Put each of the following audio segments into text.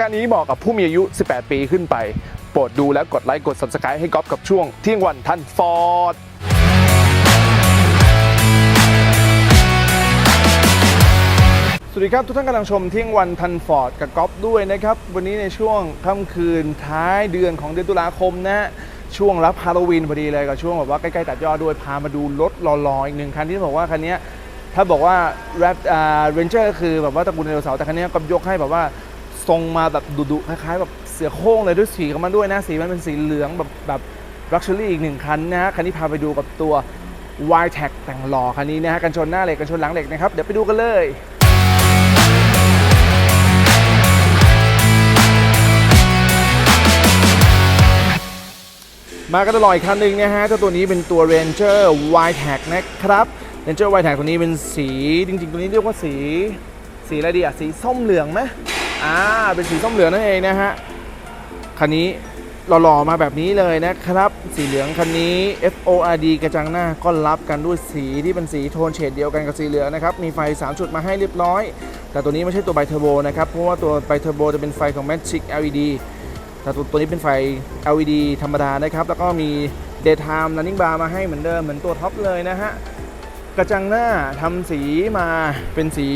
การนี้เหมาะกับผู้มีอายุ 18 ปีขึ้นไป โปรดดูและกดไลค์กด subscribe ให้ก๊อฟกับช่วงเที่ยงวันทันฟอร์ดสวัสดีครับทุกท่านกำลังชมเที่ยงวันทันฟอร์ดกับก๊อฟด้วยนะครับ วันนี้ในช่วงค่ำคืนท้ายเดือนของเดือนตุลาคมนะฮะช่วงรับฮาโลวีนพอดีเลยกับช่วงแบบว่าใกล้ๆตัดยอดด้วยพามาดูรถหล่อๆอีกหนึ่งคันที่บอกว่าคันนี้ถ้าบอกว่าแรปอ่าเรนเจอร์ก็คือแบบว่าตระกูลไดโนเสาร์แต่คันนี้ก็ยกให้แบบว่า ทรงมาแบบดุๆคล้ายๆแบบเสือโคร่งเลยด้วยสีของมันด้วยนะ สีมันเป็นสีเหลืองแบบแบบลักชัวรี่อีกหนึ่งคันนะฮะคันนี้พาไปดูกับตัว y t e c แต่งหล่อคันนี้นะฮะกันชนหน้าเหล็กกันชนหลังเหล็กนะครับ เดี๋ยวไปดูกันเลยมากันตลอดอีกคันหนึ่งนะฮะเจ้าตัวนี้เป็นตัว Ranger y t a g นะครับ Ranger y t a g ตัวนี้เป็นสีจริงๆ ตัวนี้เรียกว่าสี สีอะไรดีอะสีส้มเหลืองไหม อ่าเป็นสีส้มเหลืองนั่นเองนะฮะคันนี้หล่อๆมาแบบนี้เลยนะครับ สีเหลืองคันนี้ FORD กระจังหน้าก็รับกันด้วยสีที่เป็นสีโทนเฉดเดียวกันกับสีเหลืองนะครับ มีไฟ 3 จุดมาให้เรียบร้อย แต่ตัวนี้ไม่ใช่ตัวไบเทอร์โบนะครับ เพราะว่าตัวไบเทอร์โบจะเป็นไฟของ Magic LED แต่ตัวตัวนี้เป็นไฟ LED ธรรมดานะครับ แล้วก็มี daytime running bar มาให้เหมือนเดิมเหมือนตัวท็อปเลยนะฮะ กระจังหน้าทำสีมาเป็นสี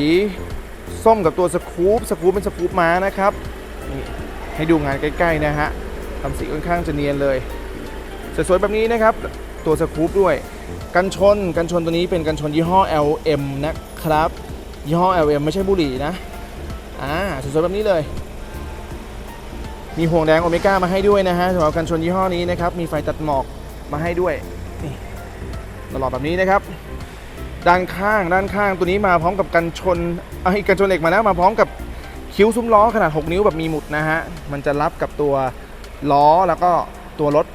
ส้มกับตัวสกู๊ปสกู๊ปเป็นสกู๊ปม้านะครับนี่ให้ดูงานใกล้ๆนะฮะทำสีค่อนข้างจะเนียนเลยสวยๆแบบนี้นะครับ ตัวสกู๊ปด้วย กันชนกันชนตัวนี้เป็นกันชนยี่ห้อ LM นะครับ ยี่ห้อ LM ไม่ใช่บุหรี่นะอ่าสวยๆแบบนี้เลย มีห่วงแดงโอเมก้ามาให้ด้วยนะฮะสำหรับกันชนยี่ห้อนี้นะครับ มีไฟตัดหมอกมาให้ด้วยนี่ตลอดแบบนี้นะครับ ด้านข้างด้านข้างตัวนี้มาพร้อมกับกันชนไอ้กันชนเหล็กมาแล้วมาพร้อมกับคิ้วซุ้มล้อขนาด 6 นิ้วแบบมีหมุดนะฮะ มันจะรับกับตัวล้อแล้วก็ตัวรถ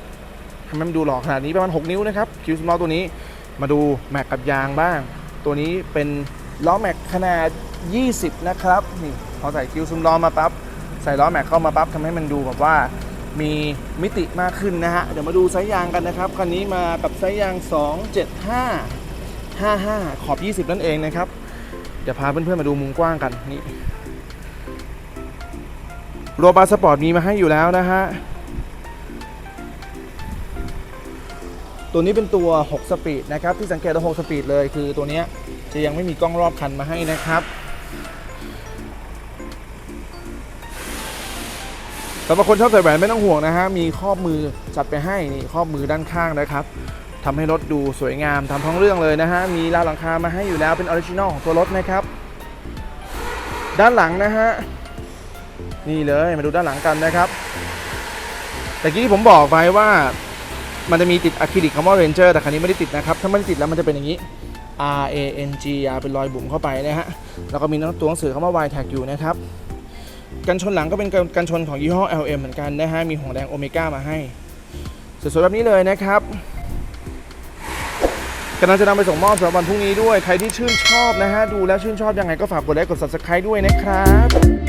ทำให้มันดูหล่อขนาดนี้ประมาณ 6 นิ้วนะครับ คิ้วซุ้มล้อตัวนี้ มาดูแม็กกับยางบ้าง ตัวนี้เป็นล้อแม็กขนาด 20 นะครับ นี่พอใส่คิ้วซุ้มล้อมาปั๊บ ใส่ล้อแม็กเข้ามาปั๊บทำให้มันดูแบบว่ามีมิติมากขึ้นนะฮะ เดี๋ยวมาดูไซส์ยางกันนะครับ คันนี้มากับไซส์ยาง 275 55 ขอบ 20 นั่นเองนะครับ เดี๋ยวพาเพื่อนๆมาดูมุมกว้างกันนี่โรบาสปอร์ตมีมาให้อยู่แล้วนะฮะ ตัวนี้เป็นตัว 6 สปีดนะครับ ที่สังเกตว่า6สปีดเลย คือตัวนี้จะยังไม่มีกล้องรอบคันมาให้นะครับสำหรับคนชอบใส่แหวนไม่ต้องห่วงนะฮะ มีครอมือจัดไปให้นี่ครอมือด้านข้างนะครับ ทำให้รถดูสวยงามทำท้องเรื่องเลยนะฮะ มีราวหลังคามาให้อยู่แล้วเป็นออริจินอลของตัวรถนะครับ ด้านหลังนะฮะ นี่เลยมาดูด้านหลังกันนะครับแต่กี้ที่ผมบอกไปว่ามันจะมีติดอะคริลิกคำว่า Ranger แต่คันนี้ไม่ได้ติดนะครับ ถ้าไม่ได้ติดแล้วมันจะเป็นอย่างนี้ R A N G R เป็นรอยบุ๋มเข้าไปนะฮะ แล้วก็มีตัวหนังสือคำว่า Y tag อยู่นะครับ กันชนหลังก็เป็นกันชนของยี่ห้อ LM เหมือนกันนะฮะ มีห่วงแดงโอเมก้ามาให้ สวยๆแบบนี้เลยนะครับ กำลังจะนำไปส่งมอบสำหรับวันพรุ่งนี้ด้วย ใครที่ชื่นชอบนะฮะ ดูแล้วชื่นชอบยังไงก็ฝากกดไลค์กด subscribe ด้วยนะครับ